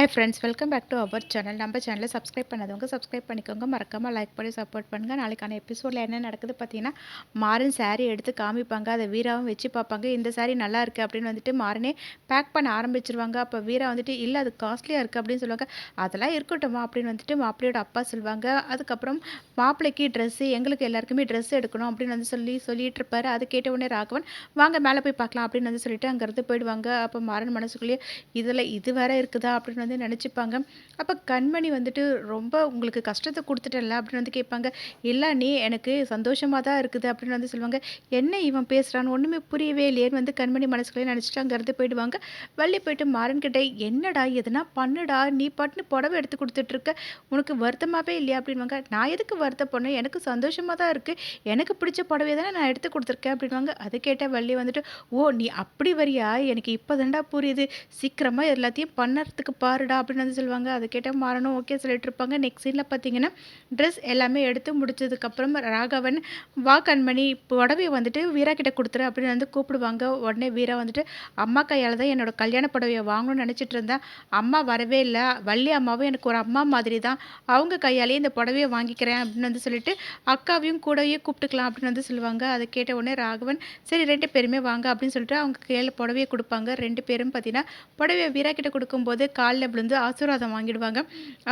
Hi friends welcome back to our channel நம்ம சேனலை subscribe பண்ணாதவங்க சப்ஸ்கிரைப் பண்ணிக்கோங்க. மறக்காமல் லைக் பண்ணி சப்போர்ட் பண்ணுங்கள் நாளைக்கான எபிசோடில் என்ன நடக்குது பார்த்தீங்கன்னா மாறன் saree எடுத்து காமிப்பாங்க. அதை வீராவும் வச்சு பார்ப்பாங்க. இந்த saree நல்லா இருக்குது அப்படின்னு வந்துட்டு மாறனே பேக் பண்ண ஆரம்பிச்சிருவாங்க. அப்போ வீரா வந்துட்டு இல்லை அது காஸ்ட்லியாக இருக்குது அப்படின்னு சொல்லுவாங்க. அதெல்லாம் இருக்கட்டும்மா அப்படின்னு வந்துட்டு மாப்பிள்ளையோட அப்பா சொல்லுவாங்க. அதுக்கப்புறம் மாப்பிள்ளைக்கு ட்ரெஸ்ஸு எங்களுக்கு எல்லாருக்குமே ட்ரெஸ் எடுக்கணும் அப்படின்னு வந்து சொல்லி சொல்லிட்டு இருப்பாரு. அது கேட்ட உடனே ராகவன் வாங்க மேலே போய் பார்க்கலாம் அப்படின்னு வந்து சொல்லிட்டு அங்கேருந்து போயிடுவாங்க. அப்போ மாறன் மனசுக்குள்ளேயே இதில் இது வேற இருக்குதா? அப்படின்னு வந்து நினச்சிப்பாங்க. அப்போ கண்மணி வந்துட்டு ரொம்ப உங்களுக்கு கஷ்டத்தை கொடுத்துட்டல அப்படின்னு வந்து கேட்பாங்க. இல்லை நீ எனக்கு சந்தோஷமாக தான் இருக்குது அப்படின்னு வந்து சொல்லுவாங்க. என்ன இவன் பேசுகிறான்னு ஒன்றுமே புரியவே இல்லையேன்னு வந்து கண்மணி மனசுக்குள்ளே நினச்சிட்டு அங்கேருந்து போயிடுவாங்க. வள்ளி போயிட்டு மாறன் கிட்டே என்னடா எதுனா பண்ணுடா? நீ பாட்டுன்னு புடவை எடுத்து கொடுத்துட்ருக்க உனக்கு வருத்தமாகவே இல்லையா? அப்படின்வாங்க நான் எதுக்கு வருத்தப்படணும் எனக்கு சந்தோஷமாக தான் இருக்குது எனக்கு பிடிச்ச புடவை தானே நான் எடுத்து கொடுத்துருக்கேன் அப்படின்வாங்க அது கேட்ட வள்ளி வந்துட்டு ஓ நீ அப்படி வரியா? எனக்கு இப்போ தாண்டா புரியுது. சீக்கிரமாக எல்லாத்தையும் பண்ணுறதுக்கு பார். மாறுடா அப்படின்னு வந்து சொல்லுவாங்க. அதை கேட்டால் மாறணும். ஓகே சொல்லிட்டு இருப்பாங்க. நெக்ஸ்ட் சீனில் பார்த்தீங்கன்னா ட்ரெஸ் எல்லாமே எடுத்து முடிச்சதுக்கப்புறம் ராகவன் வா கண்மணி புடவையை வந்துட்டு வீரா கிட்ட கொடுத்துரு அப்படின்னு வந்து கூப்பிடுவாங்க. உடனே வீரா வந்துட்டு அம்மா கையால் தான் என்னோட கல்யாண புடவையை வாங்கணும்னு நினச்சிட்டு இருந்தேன். அம்மா வரவே இல்லை. வள்ளி அம்மாவும் எனக்கு ஒரு அம்மா மாதிரி தான் அவங்க கையாலேயே இந்த புடவையை வாங்கிக்கிறேன் அப்படின்னு வந்து சொல்லிட்டு அக்காவையும் கூடவே கூப்பிட்டுக்கலாம் அப்படின்னு வந்து சொல்லுவாங்க. அதை கேட்ட உடனே ராகவன் சரி ரெண்டு பேருமே வாங்க அப்படின்னு சொல்லிட்டு அவங்க கையில் புடவையை கொடுப்பாங்க. ரெண்டு பேரும் பார்த்தீங்கன்னா புடவையை வீரா கிட்ட கொடுக்கும்போது கால் காலில் விழுந்து ஆசீர்வாதம் வாங்கிடுவாங்க.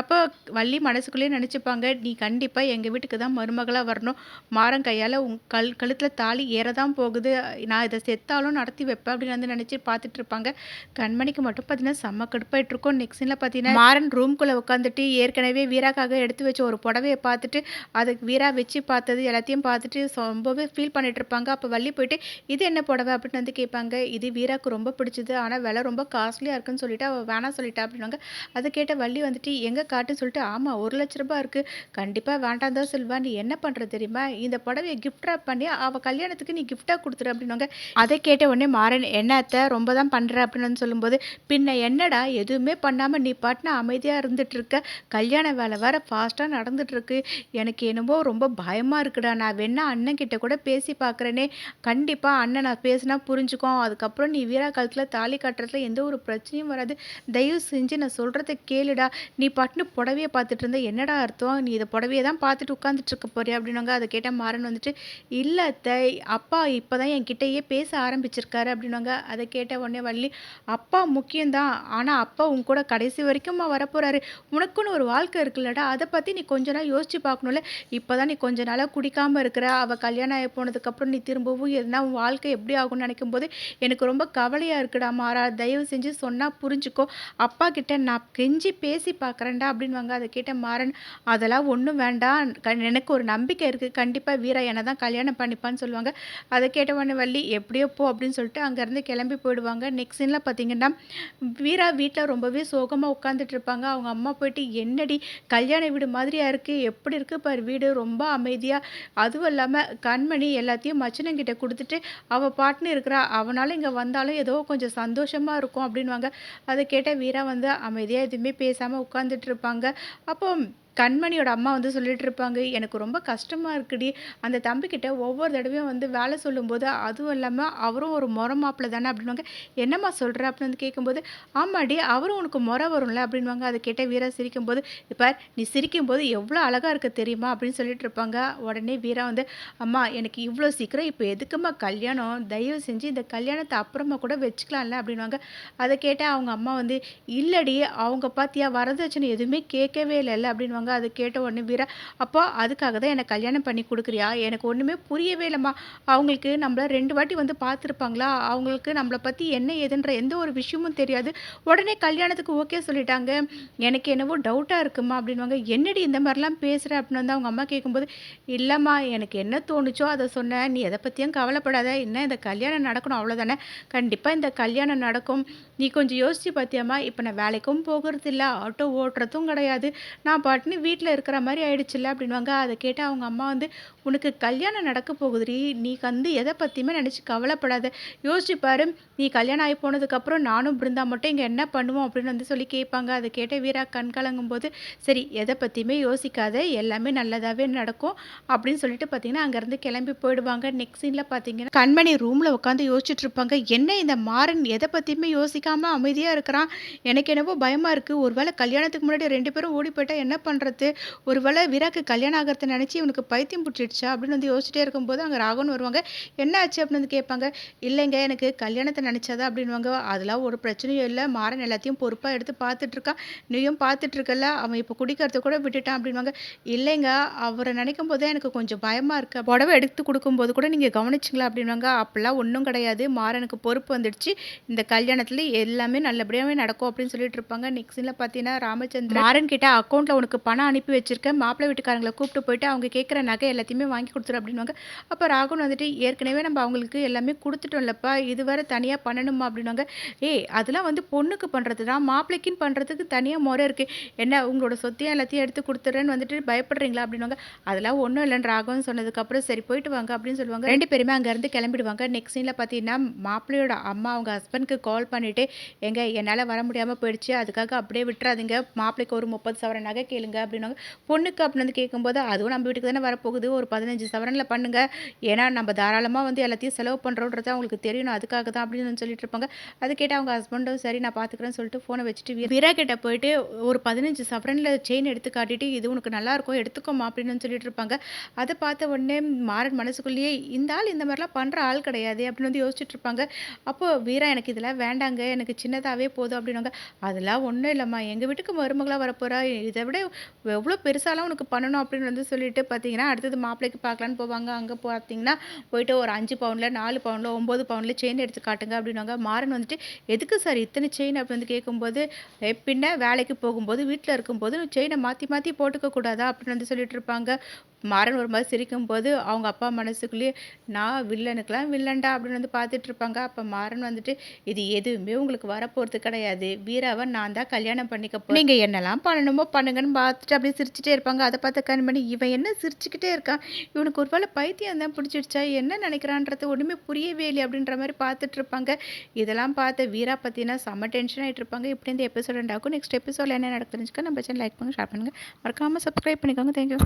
அப்போ வள்ளி மனசுக்குள்ளேயே நினச்சிப்பாங்க நீ கண்டிப்பாக எங்கள் வீட்டுக்கு தான் மருமகளாக வரணும். மாறம் கையால் உங் கல் கழுத்தில் தாலி ஏற தான் போகுது. நான் இதை செத்தாலும் நடத்தி வைப்பேன் அப்படின்னு வந்து நினச்சி பார்த்துட்டு இருப்பாங்க. கண்மணிக்கு மட்டும் பார்த்தீங்கன்னா செம்ம கடுப்பாயிட்டு இருக்கும். சீனில் பார்த்தீங்கன்னா மாறன் ரூம்குள்ளே உட்காந்துட்டு ஏற்கனவே வீராக்காக எடுத்து வச்ச ஒரு புடவையை பார்த்துட்டு அதுக்கு வீரா வச்சு பார்த்தது எல்லாத்தையும் பார்த்துட்டு ரொம்பவே ஃபீல் பண்ணிட்டு இருப்பாங்க. அப்போ வள்ளி போயிட்டு இது என்ன புடவை? அப்படின்னு வந்து கேட்பாங்க. இது வீராக்கு ரொம்ப பிடிச்சது. ஆனால் விலை ரொம்ப காஸ்ட்லியாக இருக்குன்னு சொல்லிட்டு அவள் வேணாம் சொல்லிட்டா. அப்படின்னாங்க அதை கேட்ட வள்ளி வந்துட்டு எங்கே காட்டுன்னு சொல்லிட்டு ஆமாம் ஒரு லட்ச ரூபாய் இருக்குது கண்டிப்பாக வேண்டாம் தான் சொல்வா நீ என்ன பண்ணுறது தெரியுமா? இந்த புடவையை gift பண்ணி அவள் கல்யாணத்துக்கு நீ கிஃப்டாக கொடுத்துரு அப்படின்னாங்க அதை கேட்ட உடனே மாறன் என்னத்த ரொம்ப தான் பண்ணுற அப்படின்னு சொல்லும்போது பின்ன என்னடா? எதுவுமே பண்ணாமல் நீ பாட்டினா அமைதியாக இருந்துகிட்ருக்க கல்யாண வேலை வேறு ஃபாஸ்ட்டாக நடந்துகிட்ருக்கு எனக்கு என்னமோ ரொம்ப பயமாக இருக்குடா. நான் வேணா அண்ணன் கிட்ட கூட பேசி பார்க்குறேனே கண்டிப்பாக அண்ணன் நான் பேசினா புரிஞ்சுக்கும். அதுக்கப்புறம் நீ வீரா காலத்தில் தாலி கட்டுறதுல எந்த ஒரு பிரச்சனையும் வராது. தயவு செஞ்சு நான் சொல்கிறத கேளுடா. நீ பட்டுனு புடவையை பார்த்துட்டு இருந்த என்னடா அர்த்தம்? நீ இதை புடவையை தான் பார்த்துட்டு உட்காந்துட்டு இருக்க போறியா? அப்படின்னாங்க. அதை கேட்டால் மாறன் வந்துட்டு இல்லை அத்தை அப்பா இப்போ தான் என்கிட்டயே பேச ஆரம்பிச்சிருக்காரு. அப்படின்னாங்க. அதை கேட்ட உடனே வள்ளி அப்பா முக்கியம்தான். ஆனால் அப்பா உன் கூட கடைசி வரைக்கும் வரப்போகிறாரு உனக்குன்னு ஒரு வாழ்க்கை இருக்குல்லடா. அதை பற்றி நீ கொஞ்ச நாள் யோசிச்சு பார்க்கணும்ல. இப்போ தான் நீ கொஞ்ச நாளாக குடிக்காமல் இருக்கிற. அவள் கல்யாணம் ஆகி போனதுக்கப்புறம் நீ திரும்பவும் எதுனா உன் வாழ்க்கை எப்படி ஆகும்னு நினைக்கும் போது எனக்கு ரொம்ப கவலையாக இருக்குடா மாறா. தயவு செஞ்சு சொன்னால் புரிஞ்சுக்கோ. அப்பா கிட்ட நான் கெஞ்சி பேசி பார்க்குறேன்டா அப்படின்வாங்க அதை கேட்ட மாறன் அதெல்லாம் ஒன்றும் வேண்டாம். எனக்கு ஒரு நம்பிக்கை இருக்குது கண்டிப்பாக வீரா என்னை தான் கல்யாணம் பண்ணிப்பான்னு சொல்லுவாங்க. அதை கேட்ட உடனே வள்ளி எப்படியோ போ அப்படின்னு சொல்லிட்டு அங்கேருந்து கிளம்பி போயிடுவாங்க. நெக்ஸ்ட் சீனில் பார்த்தீங்கன்னா வீரா வீட்டில் ரொம்பவே சோகமாக உட்காந்துட்டு இருப்பாங்க. அவங்க அம்மா போயிட்டு என்னடி கல்யாண வீடு மாதிரியாக இருக்குது எப்படி இருக்குது பாரு வீடு ரொம்ப அமைதியாக அதுவும் இல்லாமல் கண்மணி எல்லாத்தையும் மச்சனங்கிட்ட கொடுத்துட்டு அவள் பாட்டுன்னு இருக்கிறா. அவனால இங்கே வந்தாலும் ஏதோ கொஞ்சம் சந்தோஷமாக இருக்கும் அப்படின்வாங்க அதை கேட்ட வீரா வந்து அமைதியாக எதுவுமே பேசாமல் உட்காந்துட்டு இருப்பாங்க. அப்போ கண்மணியோட அம்மா வந்து சொல்லிட்டு இருப்பாங்க எனக்கு ரொம்ப கஷ்டமாக இருக்குடி. அந்த தம்பிக்கிட்ட ஒவ்வொரு தடவையும் வந்து வேலை சொல்லும்போது அதுவும் இல்லாமல் அவரும் ஒரு முறை மாப்பிள்ள தானே? அப்படின்வாங்க என்னம்மா சொல்கிற அப்படின்னு வந்து கேட்கும்போது ஆமாடி அவரும் உனக்கு முறை வரும்ல? அப்படின்வாங்க அதை கேட்ட வீரா சிரிக்கும்போது இப்போ நீ சிரிக்கும்போது எவ்வளோ அழகாக இருக்க தெரியுமா? அப்படின்னு சொல்லிட்டு இருப்பாங்க உடனே வீரா வந்து அம்மா எனக்கு இவ்வளோ சீக்கிரம் இப்போ எதுக்கும்மா கல்யாணம்? தயவு செஞ்சு இந்த கல்யாணத்தை அப்புறமா கூட வச்சுக்கலாம்ல? அப்படின்வாங்க அதை கேட்டால் அவங்க அம்மா வந்து இல்லடி அவங்க பார்த்தியா வரதட்சணை எதுவுமே கேட்கவே இல்லைல்ல? அப்படின்வாங்க அது கேட்ட உடனே வீரா அப்போ அதுக்காக தான் எனக்கு கல்யாணம் பண்ணி கொடுக்குறியா? எனக்கு ஒன்றுமே புரியவே இல்லைம்மா. அவங்களுக்கு நம்மள ரெண்டு வாட்டி வந்து பார்த்துருப்பாங்களா? அவங்களுக்கு நம்மளை பற்றி என்ன ஏதுன்ற எந்த ஒரு விஷயமும் தெரியாது. உடனே கல்யாணத்துக்கு ஓகே சொல்லிட்டாங்க. எனக்கு என்னவோ டவுட்டாக இருக்குமா அப்படின்வாங்க என்னடி இந்த மாதிரிலாம் பேசுகிற அப்படின்னு வந்து அவங்க அம்மா கேட்கும்போது இல்லைம்மா எனக்கு என்ன தோணுச்சோ அதை சொன்னேன். நீ எதை பற்றியும் கவலைப்படாத. என்ன இந்த கல்யாணம் நடக்கணும் அவ்வளோதானே கண்டிப்பாக இந்த கல்யாணம் நடக்கும். நீ கொஞ்சம் யோசிச்சு பார்த்தியாம்மா இப்போ நான் வேலைக்கும் போகிறது இல்லை ஆட்டோ ஓட்டுறதும் கிடையாது. நான் பாட்டுன்னு வீட்டில் இருக்கிற மாதிரி ஆயிடுச்சுல்ல அப்படின்வாங்க அதை கேட்டு அவங்க அம்மா வந்து உனக்கு கல்யாணம் நடக்க போகுதுடி. நீ வந்து எதை பற்றியுமே நினச்சி கவலைப்படாத. யோசிச்சு பாரு. நீ கல்யாணம் ஆகி போனதுக்கப்புறம் நானும் பிருந்தா மட்டும் இங்கே என்ன பண்ணுவோம்? அப்படின்னு வந்து சொல்லி கேட்பாங்க. அதை கேட்ட வீரா கண் கலங்கும் போது சரி எதை பற்றியுமே யோசிக்காத. எல்லாமே நல்லதாகவே நடக்கும். அப்படின்னு சொல்லிட்டு பார்த்தீங்கன்னா அங்கேருந்து கிளம்பி போயிடுவாங்க. நெக்ஸ்ட் சீனில் பார்த்தீங்கன்னா கண்மணி ரூமில் உட்காந்து யோசிச்சுட்டு இருப்பாங்க. என்ன இந்த மாறன்? எதை பற்றியுமே யோசிக்காமல் அமைதியாக இருக்கிறான். எனக்கு என்னவோ பயமாக இருக்குது ஒருவேளை கல்யாணத்துக்கு முன்னாடி ரெண்டு பேரும் ஓடி போயிட்டால் என்ன பண்ணுறது ஒருவேளை வீராக்கு கல்யாணம் ஆகிறத நினச்சி இவனுக்கு பைத்தியம் பிடிச்சிடுச்சா அப்படின்னு வந்து யோசிச்சிட்டே இருக்கும்போது அங்கே ராகவன் வருவாங்க. என்ன ஆச்சு அப்படின்னு வந்து கேட்பாங்க. இல்லைங்க எனக்கு கல்யாணத்தை நினச்சாதா? அப்படின்வாங்க அதெல்லாம் ஒரு பிரச்சனையும் இல்லை. மாறன் எல்லாத்தையும் பொறுப்பாக எடுத்து பார்த்துட்ருக்கான். நீயும் பார்த்துட்ருக்கல அவன் இப்போ குடிக்கிறத கூட விட்டுட்டான். அப்படின்வாங்க இல்லைங்க அவரை நினைக்கும் போதே எனக்கு கொஞ்சம் பயமாக இருக்கு. புடவை எடுத்து கொடுக்கும்போது கூட நீங்கள் கவனிச்சிங்களா? அப்படின்வாங்க அப்படிலாம் ஒன்றும் கிடையாது. மாறனுக்கு பொறுப்பு வந்துடுச்சு. இந்த கல்யாணத்தில் எல்லாமே நல்லபடியாகவே நடக்கும். அப்படின்னு சொல்லிட்டு இருப்பாங்க. நெக்ஸ்ட்டில் பார்த்தீங்கன்னா ராமச்சந்திரன் மாறன் கிட்ட அக்கௌண்ட்டில் உனக்கு பணம் அனுப்பி வச்சிருக்கேன். மாப்பிள்ளை வீட்டுக்காரங்களை கூப்பிட்டு போயிட்டு அவங்க கேட்குற நகை எல்லாத்தையுமே வாங்கி கொடுத்துரு அப்படின்வாங்க அப்போ ராகுல் வந்துட்டு ஏற்கனவே நம்ம அவங்களுக்கு எல்லாமே கொடுத்துட்டோம்லப்பா இது வேறு தனியாக பண்ணணுமா அப்படின்வாங்க ஏய் அதெல்லாம் வந்து பொண்ணுக்கு பண்ணுறது தான். மாப்பிள்ளைக்குன்னு பண்ணுறதுக்கு தனியாக முறை இருக்குது என்ன உங்களோட சொத்தையும் எல்லாத்தையும் எடுத்து கொடுத்துட்றேன்னு வந்துட்டு பயப்படுறீங்களா அப்படின்வாங்க அதெல்லாம் ஒன்றும் இல்லைன்னு ராகவன் சொன்னதுக்கப்புறம் சரி போயிட்டு வாங்க அப்படின்னு சொல்லுவாங்க. ரெண்டு பேருமே அங்கேருந்து கிளம்பிடுவாங்க. நெக்ஸ்ட் சீனில் பார்த்தீங்கன்னா மாப்பிள்ளையோட அம்மா அவங்க ஹஸ்பண்ட்க்கு கால் பண்ணிவிட்டு எங்க என்னால் வர முடியாமல் போயிடுச்சு. அதுக்காக அப்படியே விட்டுறாதீங்க. மாப்பிள்ளைக்கு ஒரு முப்பது சவரன் நகை கேளுங்க. அப்படின்னாங்க பொண்ணுக்கு அப்படின்னு வந்து கேட்கும்போது அதுவும் நம்ம வீட்டுக்கு தானே வரப்போகுது ஒரு பதினஞ்சு சவரனில் பண்ணுங்கள் ஏன்னா நம்ம தாராளமாக வந்து எல்லாத்தையும் செலவு பண்ணுறோன்றது அவங்களுக்கு தெரியணும். அதுக்காக தான் அப்படின்னு சொல்லிட்டு இருப்பாங்க. அது கேட்டு அவங்க ஹஸ்பண்டும் சரி நான் பார்த்துக்கிறேன்னு சொல்லிட்டு ஃபோனை வச்சுட்டு வீரா கிட்ட போயிட்டு ஒரு பதினஞ்சு சவரனில் செயின் எடுத்து காட்டிட்டு இது உனக்கு நல்லா இருக்கும் எடுத்துக்கோமா அப்படின்னு சொல்லிட்டு இருப்பாங்க. அதை பார்த்த உடனே மாறன் மனசுக்குள்ளேயே இந்த ஆள் இந்த மாதிரிலாம் பண்ணுற ஆள் கிடையாது அப்படின்னு வந்து யோசிச்சுட்டு இருப்பாங்க. அப்போது வீரா எனக்கு இதெல்லாம் வேண்டாங்க எனக்கு சின்னதாகவே போதும் அப்படின்னாங்க அதெல்லாம் ஒன்றும் இல்லைம்மா எங்கள் வீட்டுக்கு மருமகளாக வரப்போகிறா இதை விட எவ்வளோ பெருசாலாம் உனக்கு பண்ணணும் அப்படின்னு வந்து சொல்லிட்டு பார்த்தீங்கன்னா அடுத்தது மாப்பிள்ளைக்கு பார்க்கலான்னு போவாங்க. அங்கே பார்த்தீங்கன்னா போயிட்டு ஒரு அஞ்சு பவுனில் நாலு பவுனில் ஒம்பது பவுனில் செயின் எடுத்து காட்டுங்க அப்படின்னாங்க மாறன் வந்துட்டு எதுக்கு சார் இத்தனை செயின் அப்படி வந்து கேட்கும்போது பின்ன வேலைக்கு போகும்போது வீட்டில் இருக்கும்போது செயினை மாற்றி மாற்றி போட்டுக்க கூடாதா அப்படின்னு வந்து சொல்லிட்டு இருப்பாங்க. மாறன் ஒரு மாதிரி சிரிக்கும்போது அவங்க அப்பா மனசுக்குள்ளேயே நான் வில்லனுக்கெலாம் வில்லன்டா அப்படின்னு வந்து பார்த்துட்டு இருப்பாங்க. அப்போ மாறன் வந்துட்டு இது எதுவுமே உங்களுக்கு வரப்போகிறது கிடையாது. வீராவை நான் தான் கல்யாணம் பண்ணிக்க போகிறேன் நீங்கள் என்னெல்லாம் பண்ணணுமோ பண்ணுங்கன்னு பார்த்துட்டு அப்படியே சிரிச்சுட்டே இருப்பாங்க. அதை பார்த்து கண்மணி இவன் என்ன சிரிச்சுக்கிட்டே இருக்கான்? இவனுக்கு ஒரு வேளை பைத்தியம் தான் பிடிச்சிடுச்சா? என்ன நினைக்கிறான்றது ஒன்றுமே புரியவே இல்லை அப்படின்ற மாதிரி பார்த்துட்டு இருப்பாங்க. இதெல்லாம் பார்த்து வீரா பார்த்தீங்கன்னா செம்ம டென்ஷன் ஆகிட்டு இருப்பாங்க. இப்படி இந்த எபிசோட் உண்டாக்கும் நெக்ஸ்ட் எபிசோடில் என்ன நடக்குதுன்னு நம்ம சேனல் லைக் பண்ணுங்கள் ஷேர் பண்ணுங்கள் மறக்காமல் சப்ஸ்கிரைப் பண்ணிக்கோங்க. தேங்க்யூ